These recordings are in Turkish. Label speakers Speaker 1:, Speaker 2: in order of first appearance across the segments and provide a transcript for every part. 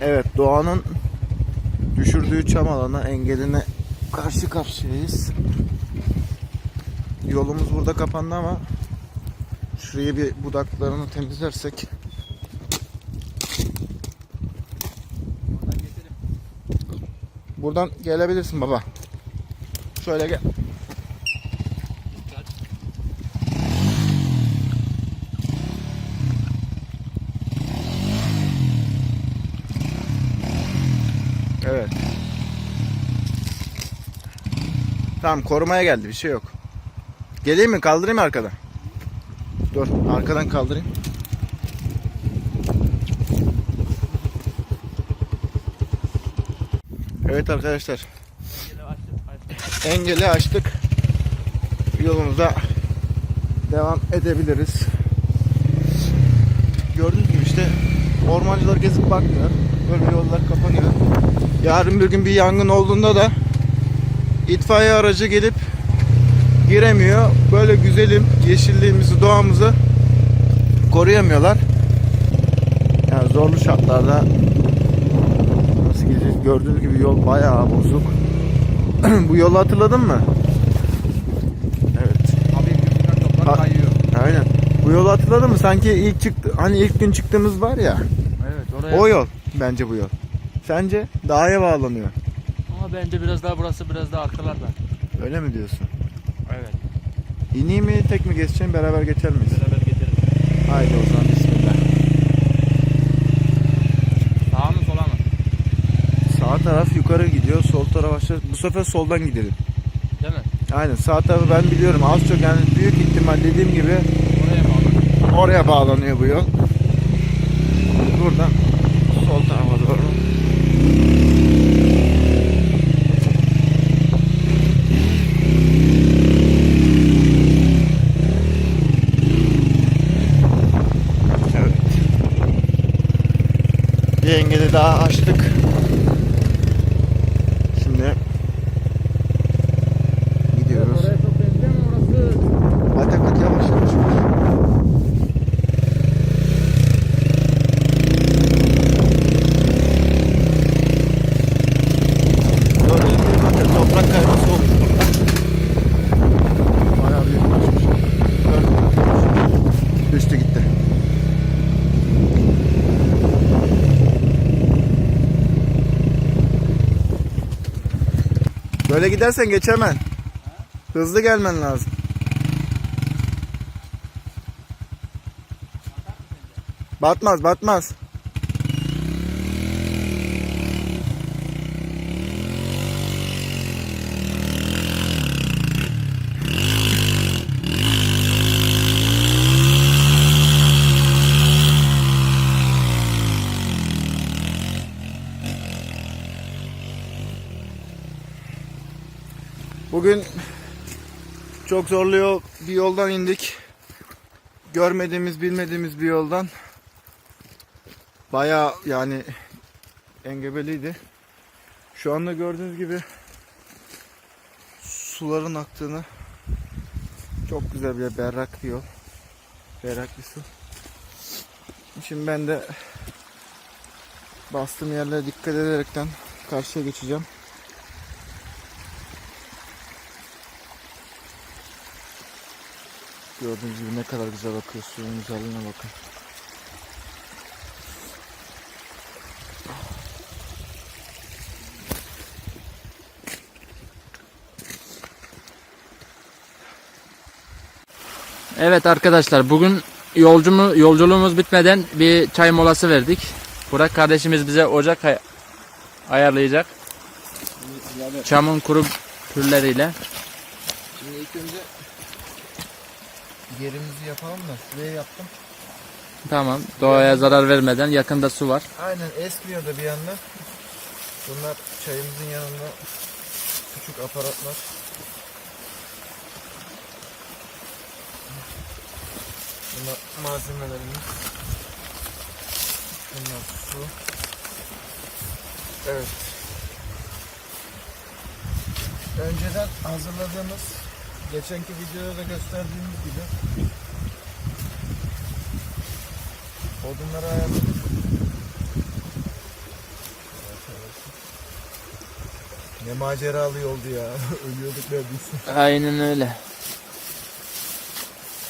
Speaker 1: Evet doğanın düşürdüğü çam alanı engeline karşı karşıyayız. Yolumuz burada kapandı ama şuraya bir budaklarını temizlersek Buradan gelebilirsin baba. Şöyle gel. Evet. Tamam korumaya geldi bir şey yok. Geleyim mi kaldırayım mı arkadan? Dur arkadan kaldırayım. Evet arkadaşlar engeli açtık. Yolumuza devam edebiliriz. Gördüğünüz gibi işte ormancılar gezip bakmıyor. Böyle yollar kapanıyor. Yarın bir gün bir yangın olduğunda da itfaiye aracı gelip giremiyor. Böyle güzelim yeşilliğimizi, doğamızı koruyamıyorlar. Yani zorlu şartlarda nasıl gideceğiz? Gördüğünüz gibi yol bayağı bozuk. Bu yolu hatırladın mı? Evet.
Speaker 2: Abi yüzünden kayıyor.
Speaker 1: Aynen. Bu yolu hatırladın mı? Sanki ilk çıktı hani ilk gün çıktığımız var ya.
Speaker 2: Evet oraya.
Speaker 1: O yol bence bu yol. Sence dağa bağlanıyor.
Speaker 2: Bence biraz daha burası biraz daha arkalarda.
Speaker 1: Öyle mi diyorsun?
Speaker 2: Evet.
Speaker 1: İneyim mi tek mi geçeceğim beraber geçer miyiz?
Speaker 2: Beraber geçeriz.
Speaker 1: Haydi o zaman bismillah.
Speaker 2: Sağa mı sola mı?
Speaker 1: Sağ taraf yukarı gidiyor, sol taraf aşağı. Bu sefer soldan gidelim.
Speaker 2: Değil mi?
Speaker 1: Aynen sağ tarafı ben biliyorum. Az çok yani büyük ihtimal dediğim gibi
Speaker 2: Oraya bağlı.
Speaker 1: oraya bağlanıyor bu yol. Buradan sol tarafa doğru. Evet. Engeli daha açtık. Şimdi gidiyoruz.
Speaker 2: Oraya çok benziyor mu orası?
Speaker 1: Hadi hadi yavaş yavaş yavaş. Gördüğünüz gibi bakın toprak kayması olmuş burada. Bayağı büyük ulaşmış. Gördün mü? Düştü gitti. Böyle gidersen geçemen. Hızlı gelmen lazım. Batmaz batmaz. Bugün çok zorlu bir yoldan indik. Görmediğimiz, bilmediğimiz bir yoldan. Bayağı yani engebeliydi. Şu anda gördüğünüz gibi suların aktığını çok güzel bir berrak bir yol. Berrak bir su. Şimdi ben de bastığım yerlere dikkat ederekten karşıya geçeceğim. Gördüğünüz gibi ne kadar güzel bakıyor suyun güzelliğine bakın.
Speaker 2: Evet arkadaşlar bugün yolcumu, yolculuğumuz bitmeden bir çay molası verdik. Burak kardeşimiz bize ocak ay- ayarlayacak. Çamın kuru pürleriyle.
Speaker 1: Şimdi ilk önce yerimizi yapalım da şuraya yaptım.
Speaker 2: Tamam doğaya zarar vermeden yakında su var.
Speaker 1: Aynen esmiyor da bir yandan. Bunlar çayımızın yanında küçük aparatlar. Bunlar malzemelerimiz. Bunlar su. Evet. Önceden hazırladığımız Geçenki videoda gösterdiğimiz gibi odunları ayarladık. Ne maceralı yoldu ya. Ölüyorduk neredeyse.
Speaker 2: Aynen öyle.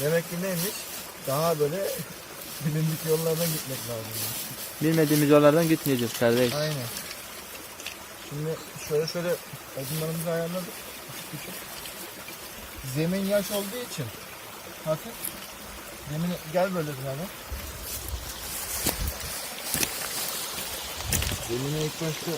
Speaker 1: Demek ki neymiş? Daha böyle bilindik yollardan gitmek lazım.
Speaker 2: Bilmediğimiz yollardan gitmeyeceğiz kardeş.
Speaker 1: Aynen. Şimdi şöyle şöyle odunlarımızı ayarladık. Küçük küçük. Zemin yaş olduğu için hafif. Zemin gel böyle birader. Zemine ilk başta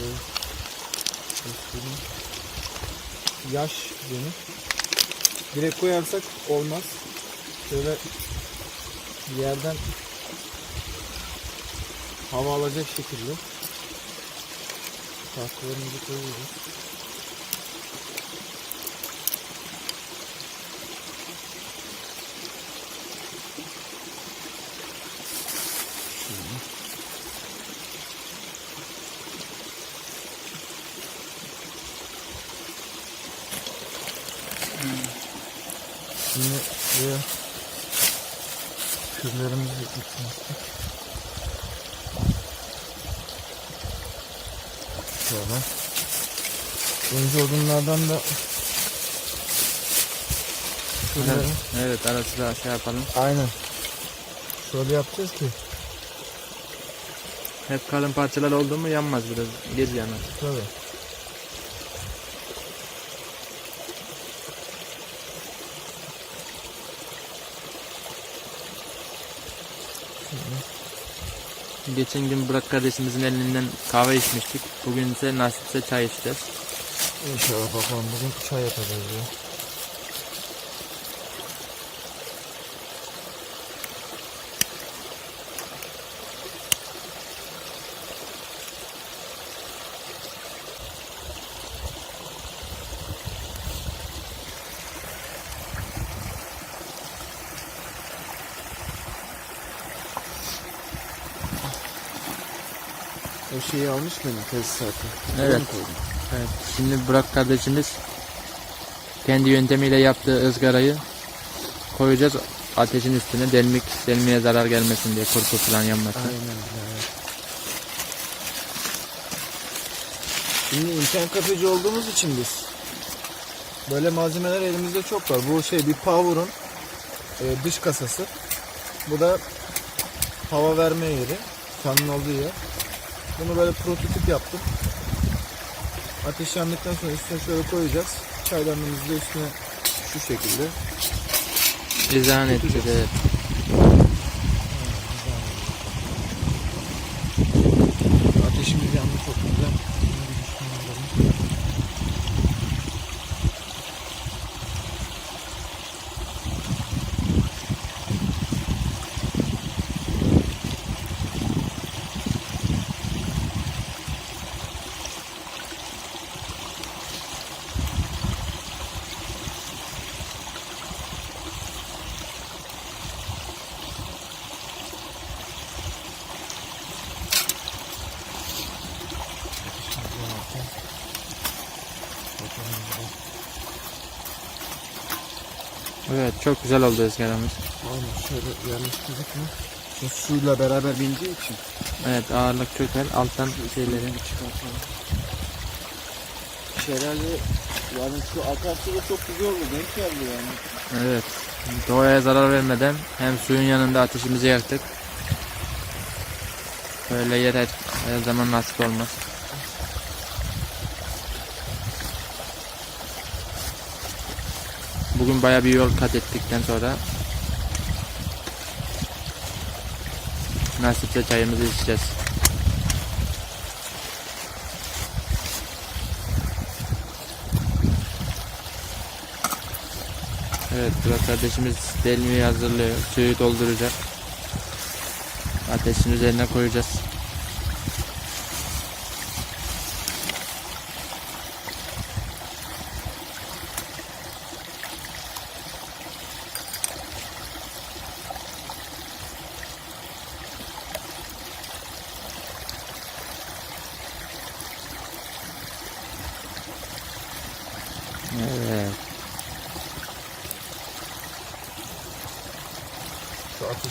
Speaker 1: şöyle. Yaş zemin. Direkt koyarsak olmaz. Şöyle yerden hava alacak şekilde tahtalarımızı koyuyoruz. Şimdi buraya kürlerimizi yıkmıştık. Şöyle. Önce odunlardan da şöyle.
Speaker 2: Evet, evet ara sıra şey yapalım.
Speaker 1: Aynen. Şöyle yapacağız ki.
Speaker 2: Hep kalın parçalar oldu mu yanmaz biraz. Gez yanar.
Speaker 1: Tabii.
Speaker 2: Geçen gün Burak kardeşimizin elinden kahve içmiştik. Bugün ise nasipse çay içeceğiz.
Speaker 1: İnşallah bakalım bugün çay yapacağız ya. O şeyi almış mıydın tesisatı?
Speaker 2: Evet. Evet. Şimdi Burak kardeşimiz kendi yöntemiyle yaptığı ızgarayı koyacağız ateşin üstüne delmik delmeye zarar gelmesin diye kurtu falan yanmasın.
Speaker 1: Aynen evet. Şimdi internet kafeci olduğumuz için biz böyle malzemeler elimizde çok var. Bu şey bir Power'un e, dış kasası. Bu da hava verme yeri. Fanın olduğu yer. Bunu böyle prototip yaptım. Ateş yandıktan sonra üstüne şöyle koyacağız. Çaydanlığımızı da üstüne şu şekilde.
Speaker 2: Edeceğiz evet.
Speaker 1: Ateşimiz yandı çok güzel. Bunu bir üstüne alalım.
Speaker 2: Evet çok güzel oldu ızgaramız.
Speaker 1: Aynen şöyle yerleştirdik mi? Şimdi suyla beraber bindiği için
Speaker 2: Evet ağırlık çöker alttan şeyleri.
Speaker 1: çıkartalım. Şelale yani şu akarsu da çok güzel oldu. Denk geldi yani.
Speaker 2: Evet. Doğaya zarar vermeden hem suyun yanında ateşimizi yaktık. Böyle yer her, her zaman nasip olmaz. Bugün baya bir yol kat ettikten sonra nasipse çayımızı içeceğiz. Evet Burak kardeşimiz delmeyi hazırlıyor. Suyu dolduracak. Ateşin üzerine koyacağız.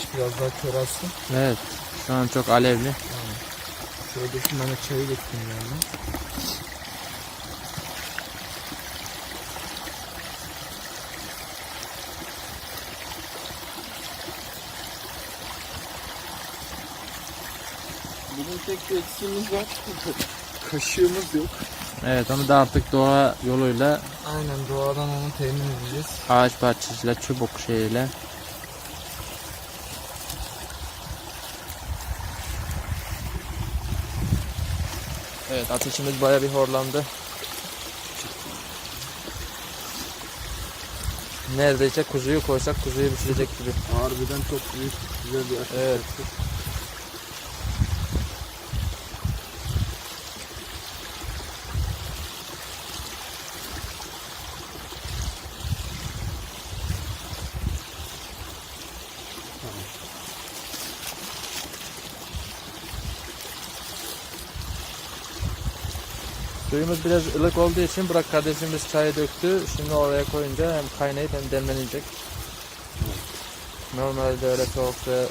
Speaker 1: Ateş biraz daha körelsin.
Speaker 2: Evet. Şu an çok alevli.
Speaker 1: Şöyle şimdi bana çayı getireyim yani. Bugün tek bir eksiğimiz var. Kaşığımız yok.
Speaker 2: Evet onu da artık doğa yoluyla
Speaker 1: Aynen doğadan onu temin edeceğiz.
Speaker 2: ağaç parçasıyla çubuk şeyiyle Evet ateşimiz baya bir horlandı. Neredeyse kuzuyu koysak kuzuyu pişirecek gibi.
Speaker 1: Harbiden çok büyük güzel bir ateş
Speaker 2: Evet.
Speaker 1: yaktık.
Speaker 2: Suyumuz biraz ılık olduğu için Burak kardeşimiz çayı döktü. Şimdi oraya koyunca hem kaynayıp hem demlenecek. Normalde öyle soğukta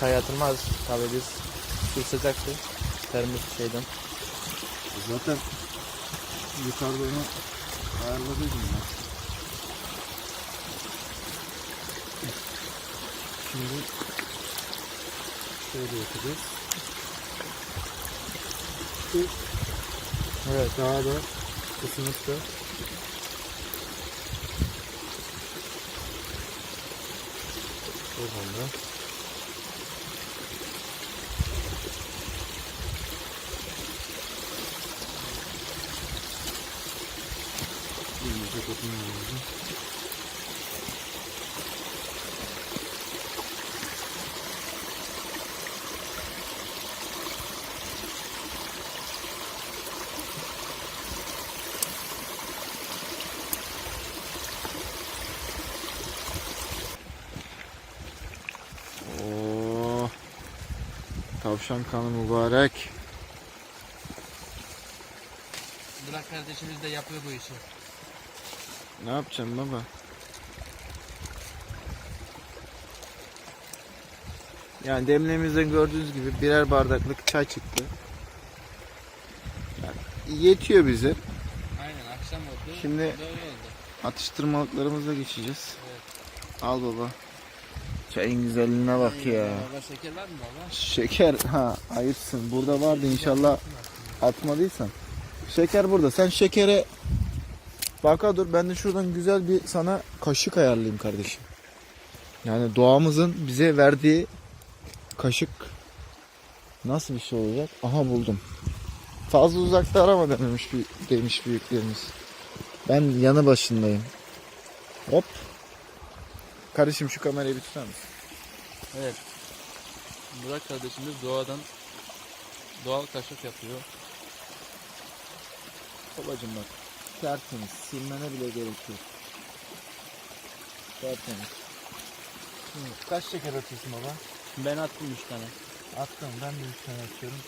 Speaker 2: çay atılmaz. Tabii biz su sıcaktı. Termos şeyden.
Speaker 1: Zaten yukarıda onu ayarladıydım ben. Şimdi şöyle yapacağız.
Speaker 2: Evet.
Speaker 1: Daha da ısınıp da
Speaker 2: Buradan
Speaker 1: iyice kokunmaya lazım. Tavşan kanı mübarek.
Speaker 2: Burak kardeşimiz de yapıyor bu işi.
Speaker 1: Ne yapacağım baba? Yani demlememizden gördüğünüz gibi birer bardaklık çay çıktı. Yani yetiyor bize.
Speaker 2: Aynen akşam oldu.
Speaker 1: Şimdi-. Atıştırmalıklarımıza geçeceğiz.
Speaker 2: Evet.
Speaker 1: Al baba. Çayın güzelliğine bak ya.
Speaker 2: Şeker var mı baba?
Speaker 1: Şeker ha ayıpsın. Burada vardı inşallah atmadıysan. Şeker burada. Sen şekere baka dur. Ben de şuradan güzel bir sana kaşık ayarlayayım kardeşim. Yani doğamızın bize verdiği kaşık nasıl bir şey olacak? Aha buldum. Fazla uzakta arama dememiş demiş büyüklerimiz. Ben yanı başındayım. Hop. Kardeşim şu kamerayı bir tutar mısın?
Speaker 2: Evet. Burak kardeşimiz doğadan doğal kaşık yapıyor.
Speaker 1: Babacım bak. Tertemiz. Silmene bile gerek yok. Tertemiz. Kaç şeker atıyorsun baba?
Speaker 2: Ben attım 3 tane.
Speaker 1: Attım. Ben de 3 tane atıyorum.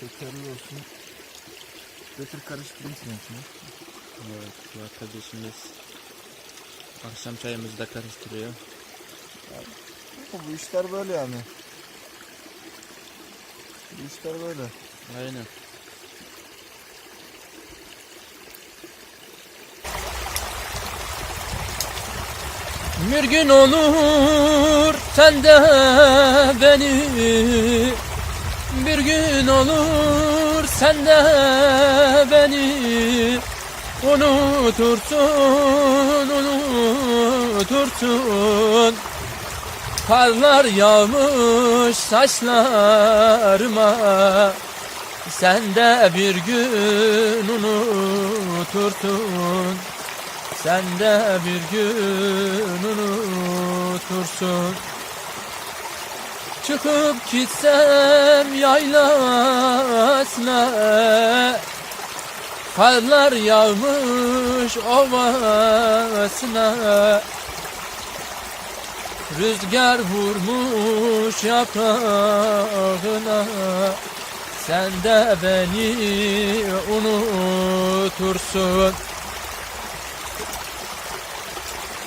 Speaker 1: Şekerli olsun. Götür karıştırayım seni şimdi.
Speaker 2: Evet, Burak kardeşimiz akşam çayımızı da karıştırıyor.
Speaker 1: Bu işler böyle yani. Bu işler böyle.
Speaker 2: Aynen. Bir gün olur sen de beni Bir gün olur sen de Unutursun, unutursun. Karlar yağmış saçlarıma Sen de bir gün unutursun. Sen de bir gün unutursun. Çıkıp gitsem yaylasına Karlar yağmış ovasına Rüzgar vurmuş yaprağına Sen de beni unutursun.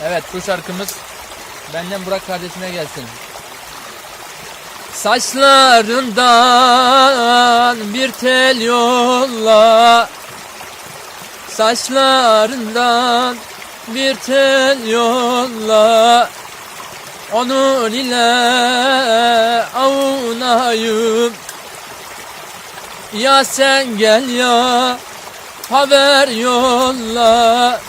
Speaker 2: Evet bu şarkımız Benden Burak kardeşime gelsin. Saçlarından bir tel yolla Saçlarından bir tel yolla. Onun ile avunayım. Ya sen gel ya haber yolla.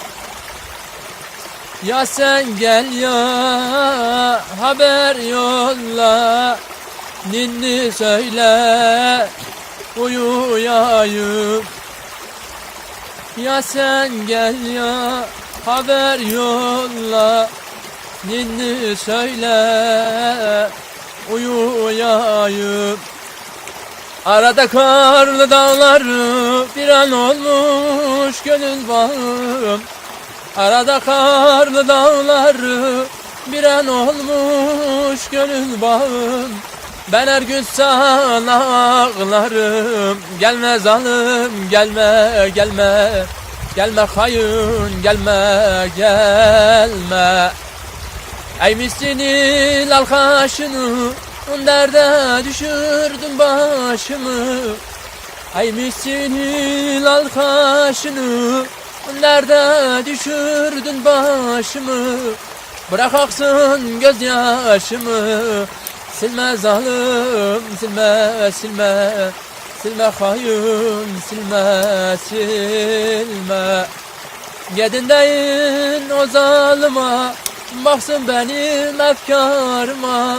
Speaker 2: Ya sen gel ya haber yolla. Ninni söyle uyuyayım Ya sen gel ya haber yolla. Ninni söyle uyuyayım. Arada karlı dağları bir an olmuş gönül bağım. Arada karlı dağları bir an olmuş gönül bağım Ben her gün sana ağlarım Gelme zalim gelme gelme. Gelme hayın gelme gelme. Ey miskinil al kaşını Derde düşürdün başımı. Ey miskinil al kaşını Derde düşürdün başımı. Bırak aksın gözyaşımı Silme zalim silme silme. Silme hayın silme silme. Gedin deyin o zalıma Baksın benim efkarıma.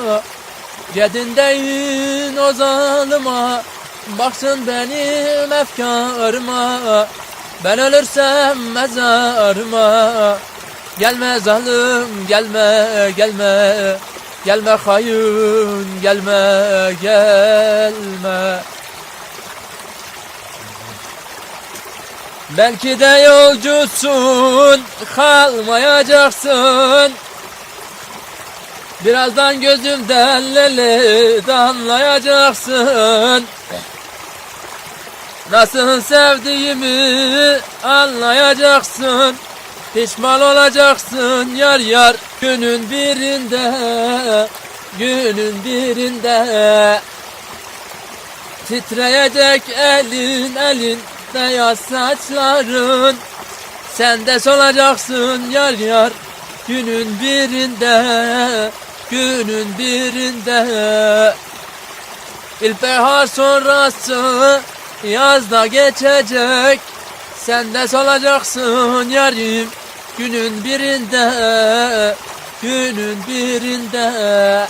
Speaker 2: Gedin deyin o zalıma Baksın benim efkarıma. Ben ölürsem mezarıma. Gelme zalim gelme gelme Gelme hayın gelme gelme. Belki de yolcusun kalmayacaksın. Birazdan gözümden lele damlayacaksın. Nasıl sevdiğimi anlayacaksın Pişman olacaksın yar yar Günün birinde Günün birinde. Titreyecek elin elin Beyaz saçların Sen de solacaksın yar yar Günün birinde Günün birinde. İlkbahar sonrası Yazda geçecek Sen de solacaksın yarim Günün birinde Günün birinde